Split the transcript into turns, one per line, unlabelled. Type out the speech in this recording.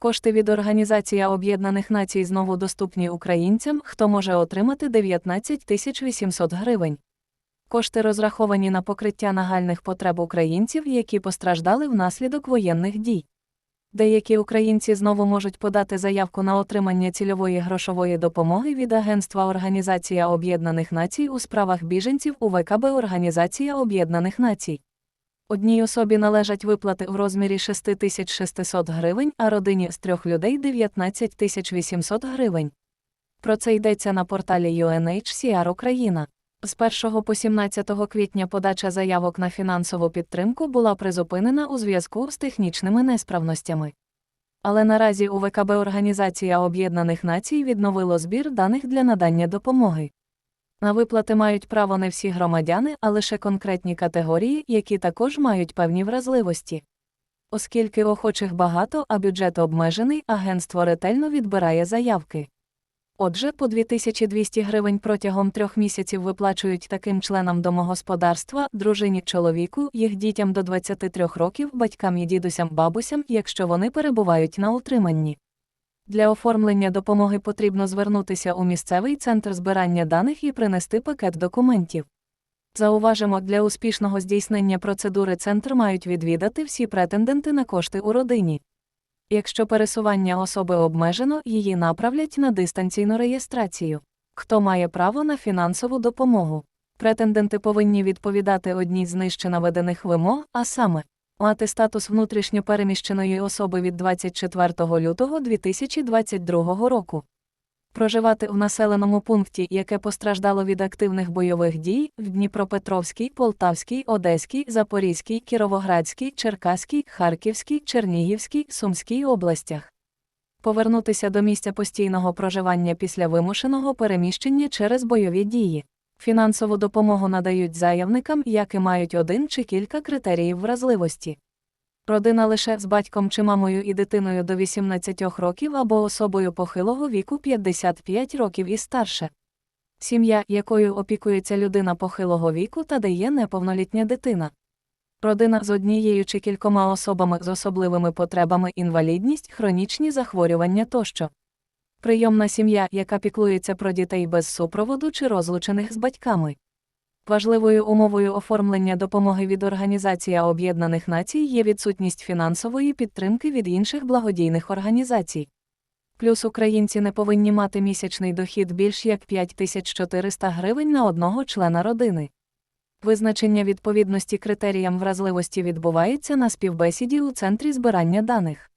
Кошти від Організації Об'єднаних Націй знову доступні українцям, хто може отримати 19 тисяч 800 гривень. Кошти розраховані на покриття нагальних потреб українців, які постраждали внаслідок воєнних дій. Деякі українці знову можуть подати заявку на отримання цільової грошової допомоги від Агентства Організація Об'єднаних Націй у справах біженців у ВКБ Організація Об'єднаних Націй. Одній особі належать виплати в розмірі 6600 гривень, а родині з трьох людей 19 800 гривень. Про це йдеться на порталі UNHCR Україна. З 1 по 17 квітня подача заявок на фінансову підтримку була призупинена у зв'язку з технічними несправностями. Але наразі у ВКБ Організація Об'єднаних Націй відновило збір даних для надання допомоги. На виплати мають право не всі громадяни, а лише конкретні категорії, які також мають певні вразливості. Оскільки охочих багато, а бюджет обмежений, агентство ретельно відбирає заявки. Отже, по 2200 гривень протягом трьох місяців виплачують таким членам домогосподарства, дружині чоловіку, їх дітям до 23 років, батькам і дідусям бабусям, якщо вони перебувають на утриманні. Для оформлення допомоги потрібно звернутися у місцевий центр збирання даних і принести пакет документів. Зауважимо, для успішного здійснення процедури центр мають відвідати всі претенденти на кошти у родині. Якщо пересування особи обмежено, її направлять на дистанційну реєстрацію. Хто має право на фінансову допомогу? Претенденти повинні відповідати одній з нижче наведених вимог, а саме мати статус внутрішньо переміщеної особи від 24 лютого 2022 року. Проживати в населеному пункті, яке постраждало від активних бойових дій в Дніпропетровській, Полтавській, Одеській, Запорізькій, Кіровоградській, Черкаській, Харківській, Чернігівській, Сумській областях. Повернутися до місця постійного проживання після вимушеного переміщення через бойові дії. Фінансову допомогу надають заявникам, які мають один чи кілька критеріїв вразливості. Родина лише з батьком чи мамою і дитиною до 18 років або особою похилого віку 55 років і старше. Сім'я, якою опікується людина похилого віку та де є неповнолітня дитина. Родина з однією чи кількома особами з особливими потребами, інвалідність, хронічні захворювання тощо. Прийомна сім'я, яка піклується про дітей без супроводу чи розлучених з батьками. Важливою умовою оформлення допомоги від Організації Об'єднаних Націй є відсутність фінансової підтримки від інших благодійних організацій. Плюс українці не повинні мати місячний дохід більш як 5400 гривень на одного члена родини. Визначення відповідності критеріям вразливості відбувається на співбесіді у центрі збирання даних.